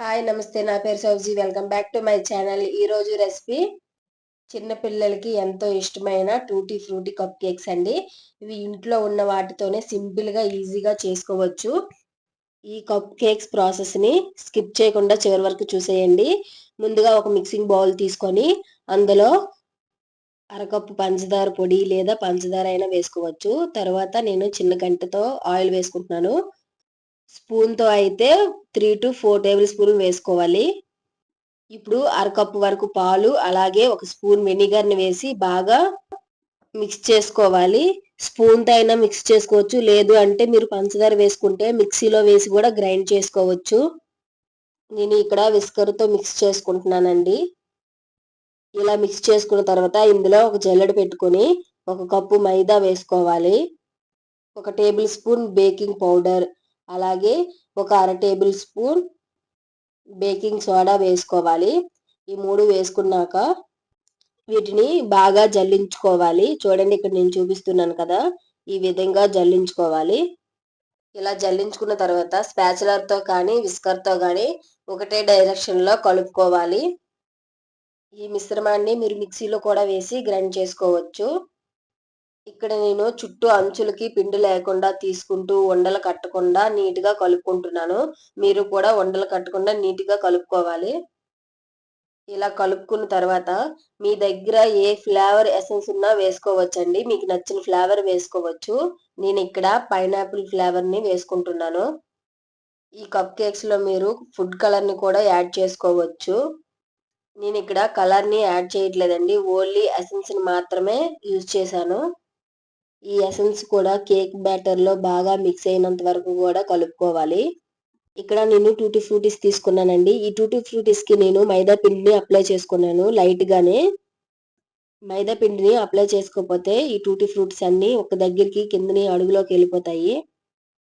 Hi నమస్తే. నా పేరు Sowji. Welcome back to my channel. ఈరోజు రెసిపీ చిన్నపిల్లలకి ఎంతో ఇష్టమైన టూటీ ఫ్రూటీ కప్ కేక్స్ అండి. ఇవి ఇంట్లో ఉన్న వాటితోనే సింపుల్గా ఈజీగా చేసుకోవచ్చు. ఈ కప్ కేక్స్ ప్రాసెస్ని స్కిప్ చేయకుండా చివరి వరకు చూసేయండి. ముందుగా ఒక మిక్సింగ్ బౌల్ తీసుకొని అందులో అరకప్పు పంచదార పొడి లేదా పంచదార అయినా వేసుకోవచ్చు. తర్వాత నేను చిన్న గంటతో ఆయిల్ వేసుకుంటున్నాను. స్పూన్తో అయితే three to four table spoon వేసుకోవాలి. ఇప్పుడు అరకప్పు వరకు పాలు అలాగే ఒక స్పూన్ వెనిగర్ని వేసి బాగా మిక్స్ చేసుకోవాలి. స్పూన్తో అయినా మిక్స్ చేసుకోవచ్చు లేదు అంటే మీరు పంచదార వేసుకుంటే మిక్సీలో వేసి కూడా గ్రైండ్ చేసుకోవచ్చు. నేను ఇక్కడ విస్కర్తో మిక్స్ చేసుకుంటున్నానండి. ఇలా మిక్స్ చేసుకున్న తర్వాత ఇందులో ఒక జల్లెడ పెట్టుకొని ఒక కప్పు మైదా వేసుకోవాలి. ఒక టేబుల్ స్పూన్ బేకింగ్ పౌడర్ అలాగే ఒక అర టేబుల్ స్పూన్ బేకింగ్ సోడా వేసుకోవాలి. ఈ మూడు వేసుకున్నాక వీటిని బాగా జల్లించుకోవాలి. చూడండి ఇక్కడ నేను చూపిస్తున్నాను కదా ఈ విధంగా జల్లించుకోవాలి. ఇలా జల్లించుకున్న తర్వాత స్పాచులర్తో కానీ విస్కర్తో కానీ ఒకటే డైరెక్షన్లో కలుపుకోవాలి. ఈ మిశ్రమాన్ని మీరు మిక్సీలో కూడా వేసి గ్రైండ్ చేసుకోవచ్చు. ఇక్కడ నేను చుట్టూ అంచులకి పిండి లేకుండా తీసుకుంటూ ఉండలు కట్టకుండా నీట్గా కలుపుకుంటున్నాను. మీరు కూడా ఉండలు కట్టకుండా నీట్గా కలుపుకోవాలి. ఇలా కలుపుకున్న తర్వాత మీ దగ్గర ఏ ఫ్లేవర్ ఎసెన్స్ ఉన్నా వేసుకోవచ్చండి. మీకు నచ్చిన ఫ్లేవర్ వేసుకోవచ్చు. నేను ఇక్కడ పైనాపిల్ ఫ్లేవర్ని వేసుకుంటున్నాను. ఈ కప్ కేక్స్లో మీరు ఫుడ్ కలర్ని కూడా యాడ్ చేసుకోవచ్చు. నేను ఇక్కడ కలర్ని యాడ్ చేయట్లేదండి. ఓన్లీ ఎసెన్స్ని మాత్రమే యూజ్ చేశాను. ఈ ఎసెన్స్ కూడా కేక్ బ్యాటర్లో బాగా మిక్స్ అయినంత వరకు కూడా కలుపుకోవాలి. ఇక్కడ నేను టూటీ ఫ్రూటీస్ తీసుకున్నానండి. ఈ టూటీ ఫ్రూటీస్కి నేను మైదా పిండిని అప్లై చేసుకున్నాను లైట్ గానే మైదా పిండిని అప్లై చేసుకోకపోతే ఈ టూటీ ఫ్రూట్స్ అన్ని ఒక దగ్గరికి కిందని అడుగులోకి వెళ్ళిపోతాయి.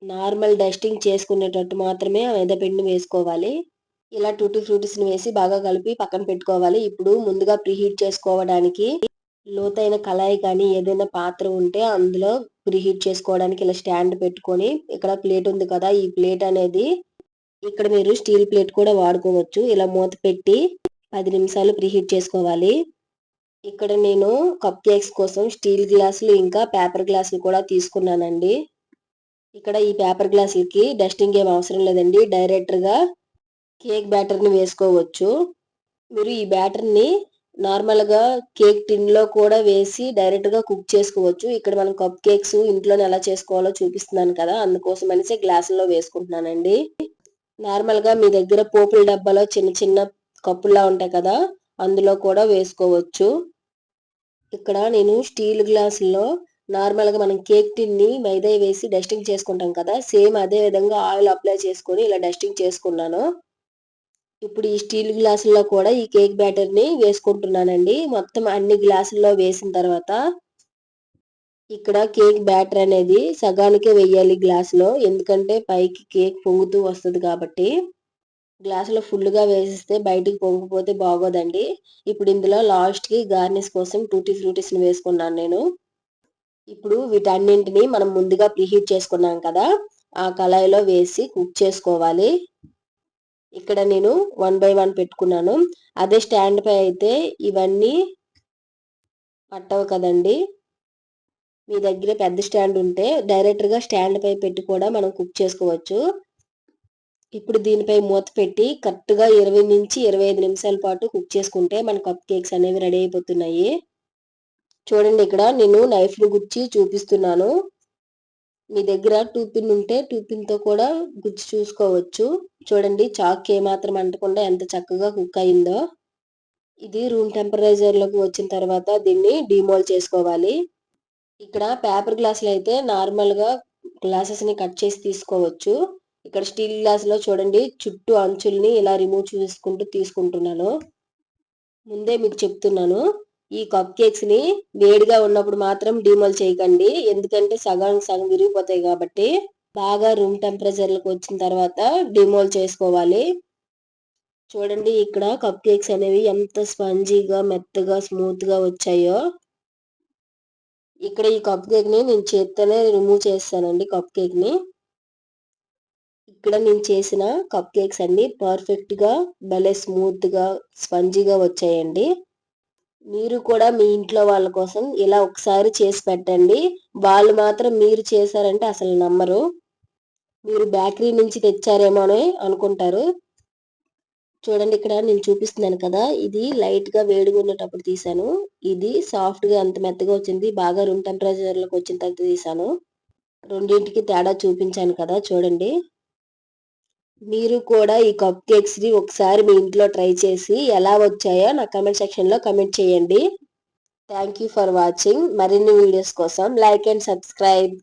నార్మల్ డస్టింగ్ చేసుకునేటట్టు మాత్రమే మైదా పిండిని వేసుకోవాలి. ఇలా టూటీ ఫ్రూటీస్ని వేసి బాగా కలిపి పక్కన పెట్టుకోవాలి. ఇప్పుడు ముందుగా ప్రీహీట్ చేసుకోవడానికి లోతైన కళాయి కానీ ఏదైనా పాత్ర ఉంటే అందులో ప్రీహీట్ చేసుకోవడానికి ఇలా స్టాండ్ పెట్టుకొని ఇక్కడ ప్లేట్ ఉంది కదా ఈ ప్లేట్ అనేది ఇక్కడ మీరు స్టీల్ ప్లేట్ కూడా వాడుకోవచ్చు. ఇలా మూత పెట్టి పది నిమిషాలు ప్రీహీట్ చేసుకోవాలి. ఇక్కడ నేను కప్ కేక్స్ కోసం స్టీల్ గ్లాసులు ఇంకా పేపర్ గ్లాసులు కూడా తీసుకున్నానండి. ఇక్కడ ఈ పేపర్ గ్లాసులకి డస్టింగ్ ఏం అవసరం లేదండి. డైరెక్ట్గా కేక్ బ్యాటర్ని వేసుకోవచ్చు. మీరు ఈ బ్యాటర్ని నార్మల్గా కేక్ టిన్లో కూడా వేసి డైరెక్ట్గా కుక్ చేసుకోవచ్చు. ఇక్కడ మనం కప్ కేక్స్ ఇంట్లోనే ఎలా చేసుకోవాలో చూపిస్తున్నాను కదా అందుకోసం అనేసి గ్లాసుల్లో వేసుకుంటున్నానండి. నార్మల్గా మీ దగ్గర పోపుల డబ్బాలో చిన్న చిన్న కప్పులా ఉంటాయి కదా అందులో కూడా వేసుకోవచ్చు. ఇక్కడ నేను స్టీల్ గ్లాసుల్లో నార్మల్గా మనం కేక్ టిన్ని మైదా వేసి డస్టింగ్ చేసుకుంటాం కదా సేమ్ అదే విధంగా ఆయిల్ అప్లై చేసుకొని ఇలా డస్టింగ్ చేసుకున్నాను. ఇప్పుడు ఈ స్టీల్ గ్లాసుల్లో కూడా ఈ కేక్ బ్యాటర్ని వేసుకుంటున్నానండి. మొత్తం అన్ని గ్లాసుల్లో వేసిన తర్వాత ఇక్కడ కేక్ బ్యాటర్ అనేది సగానికే వెయ్యాలి గ్లాసులో. ఎందుకంటే పైకి కేక్ పొంగుతూ వస్తుంది కాబట్టి. గ్లాసులో ఫుల్గా వేసిస్తే బయటికి పొంగిపోతే బాగోదండి. ఇప్పుడు ఇందులో లాస్ట్కి గార్నిష్ కోసం టూటీ ఫ్రూటీస్ని వేసుకున్నాను నేను. ఇప్పుడు వీటన్నింటిని మనం ముందుగా ప్రీహీట్ చేసుకున్నాం కదా. ఆ కళాయిలో వేసి కుక్ చేసుకోవాలి. ఇక్కడ నేను వన్ బై వన్ పెట్టుకున్నాను. అదే స్టాండ్ పై అయితే ఇవన్నీ పట్టవు కదండి. మీ దగ్గర పెద్ద స్టాండ్ ఉంటే డైరెక్ట్గా స్టాండ్ పై పెట్టి కూడా మనం కుక్ చేసుకోవచ్చు. ఇప్పుడు దీనిపై మూత పెట్టి కరెక్ట్గా ఇరవై నుంచి ఇరవై ఐదు నిమిషాల పాటు కుక్ చేసుకుంటే మన కప్ కేక్స్ అనేవి రెడీ అయిపోతున్నాయి. చూడండి ఇక్కడ నేను నైఫ్ని గుచ్చి చూపిస్తున్నాను. మీ దగ్గర టూ పిన్ ఉంటే టూ పిన్తో కూడా గుచ్చి చూసుకోవచ్చు. చూడండి చాక్ ఏమాత్రం అంటకుండా ఎంత చక్కగా కుక్ అయిందో. ఇది రూమ్ టెంపరేచర్లోకి వచ్చిన తర్వాత దీన్ని డిమోల్ చేసుకోవాలి. ఇక్కడ పేపర్ గ్లాసులు అయితే నార్మల్గా గ్లాసెస్ని కట్ చేసి తీసుకోవచ్చు. ఇక్కడ స్టీల్ గ్లాసులో చూడండి చుట్టూ అంచుల్ని ఇలా రిమూవ్ చేసుకుంటూ తీసుకుంటున్నాను. ముందే మీకు చెప్తున్నాను. ఈ కప్ కేక్స్ని వేడిగా ఉన్నప్పుడు మాత్రం డిమోల్ చేయకండి. ఎందుకంటే సగం సగం విరిగిపోతాయి కాబట్టి బాగా రూమ్ టెంపరేచర్లకు వచ్చిన తర్వాత డిమోల్ చేసుకోవాలి. చూడండి ఇక్కడ కప్ కేక్స్ అనేవి ఎంత స్పంజీగా మెత్తగా స్మూత్గా వచ్చాయో. ఇక్కడ ఈ కప్ కేక్ని నేను చేత్తోనే రిమూవ్ చేస్తానండి కప్ కేక్ని ఇక్కడ నేను చేసిన కప్ కేక్స్ అన్ని పర్ఫెక్ట్గా భలే స్మూత్గా స్పంజీగా వచ్చాయండి. మీరు కూడా మీ ఇంట్లో వాళ్ళ కోసం ఇలా ఒకసారి చేసి పెట్టండి. వాళ్ళు మాత్రం మీరు చేశారంటే అసలు నమ్మరు. మీరు బేకరీ నుంచి తెచ్చారేమో అని అనుకుంటారు. చూడండి ఇక్కడ నేను చూపిస్తున్నాను కదా ఇది లైట్గా వేడిగా ఉండేటప్పుడు తీసాను. ఇది సాఫ్ట్గా అంత మెత్తగా వచ్చింది బాగా రూమ్ టెంపరేచర్లోకి వచ్చిన తర్వాత తీసాను. రెండింటికి తేడా చూపించాను కదా చూడండి. మీరు కూడా ఈ కప్ కేక్స్ని ఒకసారి మీ ఇంట్లో ట్రై చేసి ఎలా వచ్చాయో నా కమెంట్ సెక్షన్లో కమెంట్ చేయండి. థ్యాంక్ యూ ఫర్ వాచింగ్ మరిన్ని వీడియోస్ కోసం లైక్ అండ్ సబ్స్క్రైబ్